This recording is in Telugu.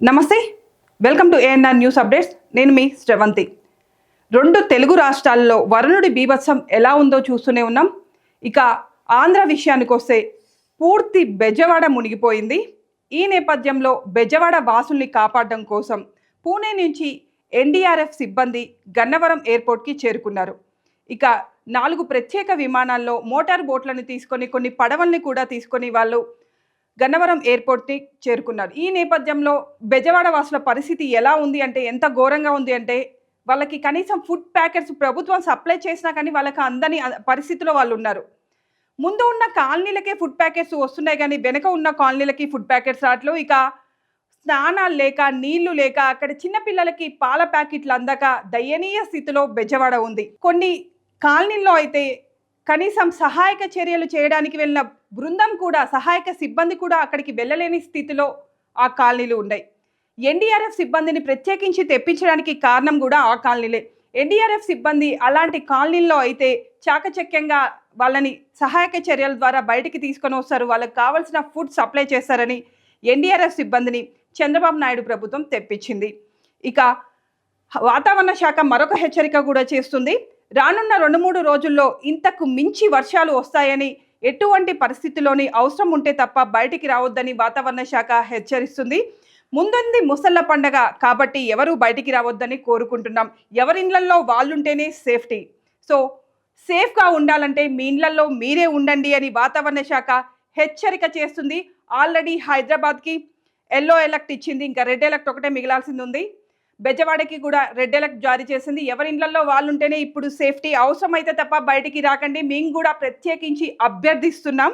నమస్తే welcome to ANR news updates నేను మీ శ్రవంతి. రెండు తెలుగు రాష్ట్రాల్లో వరుణుడి బీభత్సం ఎలా ఉందో చూస్తూనే ఉన్నాం. ఇక ఆంధ్ర విషయానికి వస్తే పూర్తి బెజవాడ మునిగిపోయింది. ఈ నేపథ్యంలో బెజవాడ వాసుల్ని కాపాడడం కోసం పూణే నుంచి ఎన్డీఆర్ఎఫ్ సిబ్బంది గన్నవరం ఎయిర్పోర్ట్కి చేరుకున్నారు. ఇక నాలుగు ప్రత్యేక విమానాల్లో మోటార్ బోట్లను తీసుకొని కొన్ని పడవల్ని కూడా తీసుకొని వాళ్ళు గన్నవరం ఎయిర్పోర్ట్ని చేరుకున్నారు. ఈ నేపథ్యంలో బెజవాడ వాసుల పరిస్థితి ఎలా ఉంది అంటే ఎంత ఘోరంగా ఉంది అంటే వాళ్ళకి కనీసం ఫుడ్ ప్యాకెట్స్ ప్రభుత్వం సప్లై చేసినా కానీ వాళ్ళకి అందని పరిస్థితిలో వాళ్ళు ఉన్నారు. ముందు ఉన్న కాలనీలకే ఫుడ్ ప్యాకెట్స్ వస్తున్నాయి కానీ వెనక ఉన్న కాలనీలకి ఫుడ్ ప్యాకెట్స్ రావట్లేదు. ఇక స్నానాలు లేక నీళ్ళు లేక అక్కడ చిన్నపిల్లలకి పాల ప్యాకెట్లు అందక దయనీయ స్థితిలో బెజవాడ ఉంది. కొన్ని కాలనీల్లో అయితే కనీసం సహాయక చర్యలు చేయడానికి వెళ్ళిన బృందం కూడా సహాయక సిబ్బంది కూడా అక్కడికి వెళ్ళలేని స్థితిలో ఆ కాలనీలు ఉన్నాయి. ఎన్డీఆర్ఎఫ్ సిబ్బందిని ప్రత్యేకించి తెప్పించడానికి కారణం కూడా ఆ కాలనీలే. ఎన్డీఆర్ఎఫ్ సిబ్బంది అలాంటి కాలనీల్లో అయితే చాకచక్యంగా వాళ్ళని సహాయక చర్యల ద్వారా బయటికి తీసుకొని వస్తారు. వాళ్ళకి కావాల్సిన ఫుడ్ సప్లై చేస్తారని ఎన్డీఆర్ఎఫ్ సిబ్బందిని చంద్రబాబు నాయుడు ప్రభుత్వం తెప్పించింది. ఇక వాతావరణ శాఖ మరొక హెచ్చరిక కూడా చేస్తుంది. రానున్న రెండు మూడు రోజుల్లో ఇంతకు మించి వర్షాలు వస్తాయని ఎటువంటి పరిస్థితిలోని అవసరం ఉంటే తప్ప బయటికి రావద్దని వాతావరణ శాఖ హెచ్చరిస్తుంది. ముందుంది ముసళ్ళ పండగ కాబట్టి ఎవరు బయటికి రావద్దని కోరుకుంటున్నాం. ఎవరి ఇళ్ళలో వాళ్ళుంటేనే సేఫ్టీ. సో సేఫ్గా ఉండాలంటే మీ ఇండ్లలో మీరే ఉండండి అని వాతావరణ శాఖ హెచ్చరిక చేస్తుంది. ఆల్రెడీ హైదరాబాద్కి ఎల్లో ఎలక్ట్ ఇచ్చింది. ఇంకా రెడ్ ఎలక్ట్ ఒకటే మిగిలాల్సింది ఉంది. బెజవాడకి కూడా రెడ్ ఎలక్ట్ జారీ చేసింది. ఎవరి ఇళ్ళలో వాళ్ళు ఉంటేనే ఇప్పుడు సేఫ్టీ అవసరమైతే తప్ప బయటికి రాకండి. మేము కూడా ప్రత్యేకించి అభ్యర్థిస్తున్నాం.